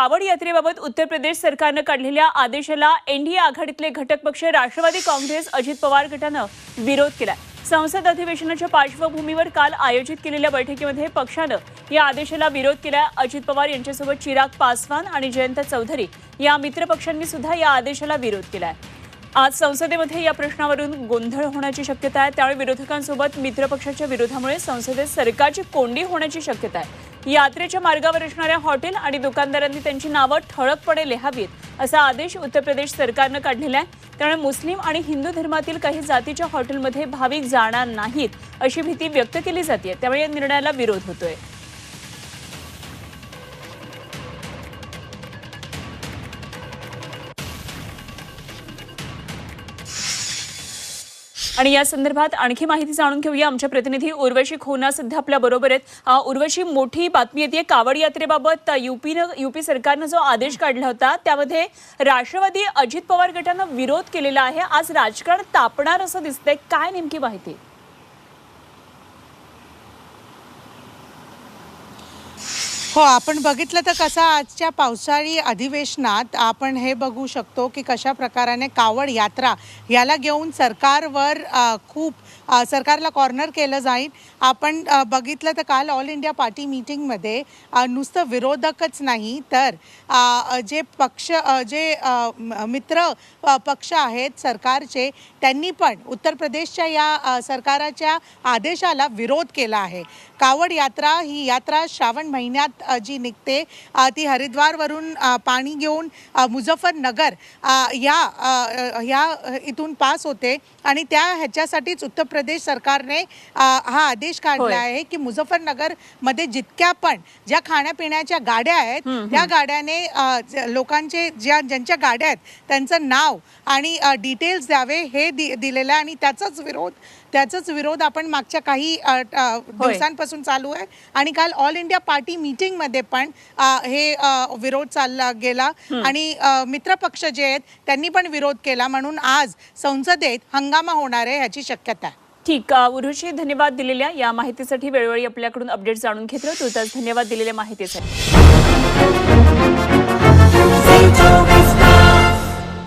कावड यात्रेबाबत उत्तर प्रदेश सरकारनं काढलेल्या आदेशाला एनडीए आघाडीतले घटक पक्ष राष्ट्रवादी काँग्रेस अजित पवार गटानं विरोध केला संसद अधिवेशनाच्या पार्श्वभूमीवर काल आयोजित केलेल्या बैठकीमध्ये पक्षानं या आदेशाला विरोध केला अजित पवार यांच्यासोबत चिराग पासवान आणि जयंत चौधरी या मित्रपक्षांनी सुद्धा या आदेशाला विरोध केलाय. आज संसदेमध्ये या प्रश्नावरून गोंधळ होण्याची शक्यता आहे. त्यामुळे विरोधकांसोबत मित्रपक्षाच्या विरोधामुळे संसदेत सरकारची कोंडी होण्याची शक्यता आहे. यात्रेच्या मार्गावर असणाऱ्या हॉटेल आणि दुकानदारांनी त्यांची नावं ठळकपणे लिहावीत असा आदेश उत्तर प्रदेश सरकारनं काढलेला आहे. त्यामुळे मुस्लिम आणि हिंदू धर्मातील काही जातीच्या हॉटेलमध्ये भाविक जाणार नाहीत अशी भीती व्यक्त केली जाते. त्यामुळे या निर्णयाला विरोध होतोय. आणि या संदर्भात आणखी माहिती जाणून घेऊया. आमच्या प्रतिनिधी उर्वशी खोना सध्या आपल्या बरोबर आहेत. उर्वशी मोठी बातमी येते कावड यात्रेबाबत. युपीनं युपी सरकारनं जो आदेश काढला होता त्यामध्ये राष्ट्रवादी अजित पवार गटानं विरोध केलेला आहे. आज राजकारण तापणार असं दिसतंय. काय नेमकी माहिती? हो आपण बघितलं तर कसं आजच्या पावसाळी अधिवेशनात आपण हे बघू शकतो की कशा प्रकाराने कावड यात्रा याला घेऊन सरकारवर खूप सरकारला कॉर्नर केलं जाईल. आपण बघितलं तर काल ऑल इंडिया पार्टी मीटिंगमध्ये नुसतं विरोधकच नाही तर जे पक्ष जे मित्र पक्ष आहेत सरकारचे त्यांनी पण उत्तर प्रदेशच्या या सरकाराच्या आदेशाला विरोध केला आहे. कावड यात्रा ही यात्रा श्रावण महिन्यात जी निघते ती हरिद्वारवरून पाणी घेऊन मुझफ्फरनगर या अ, अ, या अ, इथून पास होते. आणि त्या ह्याच्यासाठीच उत्तर प्रदेश सरकारने हा आदेश काढला होय. आहे की मुझफ्फरनगरमध्ये जितक्या पण ज्या खाण्यापिण्याच्या गाड्या आहेत त्या गाड्याने लोकांचे ज्या ज्यांच्या गाड्या आहेत त्यांचं नाव आणि डिटेल्स द्यावे हे दि दिलेलं आहे. आणि त्याचाच विरोध त्याचाच विरोध आपण मागच्या काही दिवसांपासून चालू आहे. आणि काल ऑल इंडिया पार्टी मीटिंगमध्ये पण हे विरोध चालला गेला. आणि मित्रपक्ष जे आहेत त्यांनी पण विरोध केला. म्हणून आज संसदेत हंगामा होणार आहे ह्याची शक्यता आहे. ठीक उर्वशी धन्यवाद दिलेल्या या माहितीसाठी वेळोवेळी आपल्याकडून अपडेट जाणून घेतलं. तुर्तास धन्यवाद दिलेल्या माहितीसाठी.